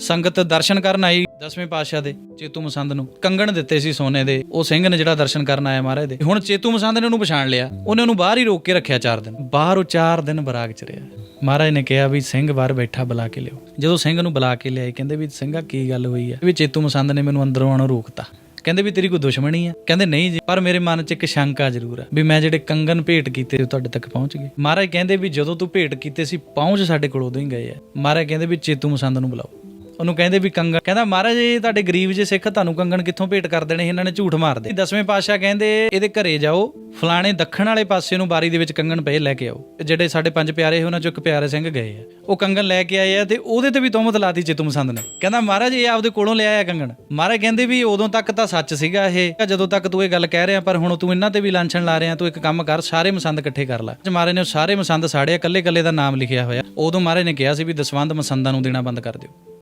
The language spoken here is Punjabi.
ਸੰਗਤ ਦਰਸ਼ਨ ਕਰਨ ਆਈ ਦਸਵੇਂ ਪਾਤਸ਼ਾਹ ਦੇ ਚੇਤੂ ਮਸੰਦ ਨੂੰ। ਕੰਗਣ ਦਿੱਤੇ ਸੀ ਸੋਨੇ ਦੇ। ਉਹ ਸਿੰਘ ਨੇ ਜਿਹੜਾ ਦਰਸ਼ਨ ਕਰਨ ਆਇਆ ਮਹਾਰਾਜ ਦੇ। ਹੁਣ ਚੇਤੂ ਮਸੰਦ ਨੇ ਉਹਨੂੰ ਪਛਾਣ ਲਿਆ। ਉਹਨੇ ਉਹਨੂੰ ਬਾਹਰ ਹੀ ਰੋਕ ਕੇ ਰੱਖਿਆ 4 ਦਿਨ। ਬਾਹਰ ਉਹ 4 ਦਿਨ ਬਰਾਗ ਚ ਰਿਹਾ। ਮਹਾਰਾਜ ਨੇ ਕਿਹਾ ਵੀ ਸਿੰਘ ਬਾਹਰ ਬੈਠਾ ਬੁਲਾ ਕੇ ਲਿਓ ਜਦੋਂ ਸਿੰਘ ਨੂੰ ਬੁਲਾ ਕੇ ਲਿਆਏ, ਕਹਿੰਦੇ ਵੀ ਸਿੰਘਾ ਕੀ ਗੱਲ ਹੋਈ ਹੈ ਵੀ ਚੇਤੂ ਮਸੰਦ ਨੇ ਮੈਨੂੰ ਅੰਦਰੋਂ ਆਣੋਂ ਰੋਕਤਾ। ਕਹਿੰਦੇ ਵੀ ਤੇਰੀ ਕੋਈ ਦੁਸ਼ਮਣੀ ਆ? ਕਹਿੰਦੇ ਨਹੀਂ ਜੀ, ਪਰ ਮੇਰੇ ਮਨ 'ਚ ਇੱਕ ਸ਼ੰਕਾ ਜ਼ਰੂਰ ਆ ਵੀ ਮੈਂ ਜਿਹੜੇ ਕੰਗਨ ਭੇਟ ਕੀਤੇ ਉਹ ਤੁਹਾਡੇ ਤੱਕ ਪਹੁੰਚ ਗਏ। ਮਹਾਰਾਜ ਕਹਿੰਦੇ ਵੀ ਜਦੋਂ ਤੂੰ ਭੇਟ ਕੀਤੇ ਸੀ, ਪਹੁੰਚ ਸਾਡੇ ਕੋਲ ਉਦੋਂ ਹੀ ਗਏ ਆ। ਮਹਾਰਾਜ ਕਹਿੰਦੇ ਵੀ ਚੇਤੂ ਮਸੰਦ ਨੂੰ ਬੁਲਾਓ। ਉਹਨੂੰ ਕਹਿੰਦੇ ਵੀ ਕੰਗਨ ਕਹਿੰਦਾ, ਮਹਾਰਾਜ, ਇਹ ਤੁਹਾਡੇ ਗਰੀਬ ਜੇ ਸਿੱਖ ਤੁਹਾਨੂੰ ਕੰਗਣ ਕਿੱਥੋਂ ਭੇਟ ਕਰ ਦੇਣੇ ਇਹਨਾਂ ਨੇ ਝੂਠ ਮਾਰਦੇ ਦਸਵੇਂ ਪਾਤਸ਼ਾਹ ਕਹਿੰਦੇ, ਇਹਦੇ ਘਰੇ ਜਾਓ, ਫਲਾਣੇ ਦੱਖਣ ਵਾਲੇ ਪਾਸੇ ਨੂੰ ਬਾਰੀ ਦੇ ਵਿੱਚ ਕੰਗਣ ਪਏ ਲੈ ਕੇ ਆਓ। ਜਿਹੜੇ ਸਾਡੇ ਪੰਜ ਪਿਆਰੇ ਉਹਨਾਂ ਚੋਂ ਇੱਕ ਪਿਆਰੇ ਸਿੰਘ ਗਏ ਆ। ਉਹ ਕੰਗਣ ਲੈ ਕੇ ਆਏ ਆ ਤੇ ਉਹਦੇ ਤੇ ਵੀ ਤੁਮਤ ਲਾਤੀ ਚੇਤੂ ਮਸੰਦ ਨੇ। ਕਹਿੰਦਾ, ਮਹਾਰਾਜ, ਇਹ ਆਪਦੇ ਕੋਲੋਂ ਲਿਆ ਆ ਕੰਗਣ। ਮਹਾਰਾਜ ਕਹਿੰਦੇ ਵੀ, ਉਦੋਂ ਤੱਕ ਤਾਂ ਸੱਚ ਸੀਗਾ ਇਹ। ਜਦੋਂ ਤੱਕ ਤੂੰ ਇਹ ਗੱਲ ਕਹਿ ਰਿਹਾ, ਪਰ ਹੁਣ ਤੂੰ ਇਹਨਾਂ ਤੇ ਵੀ ਲਾਂਛਣ ਲਾ ਰਿਹਾ, ਤੂੰ ਇੱਕ ਕੰਮ ਕਰ, ਸਾਰੇ ਮਸੰਦ ਇਕੱਠੇ ਕਰ ਲੈ। ਮਹਾਰਾਜ ਨੇ ਉਹ ਸਾਰੇ ਮਸੰਦ ਸਾੜਿਆ ਕੱਲੇ ਕੱਲੇ ਦਾ ਨਾਮ ਲਿਖਿਆ ਹੋਇਆ। ਉਦੋਂ ਮਹਾਰਾਜ ਨੇ ਕਿਹਾ ਸੀ ਵੀ, ਦਸਵੰਧ ਮਸੰਦਾਂ ਨੂੰ ਦੇਣਾ ਬੰਦ ਕਰ ਦਿਓ।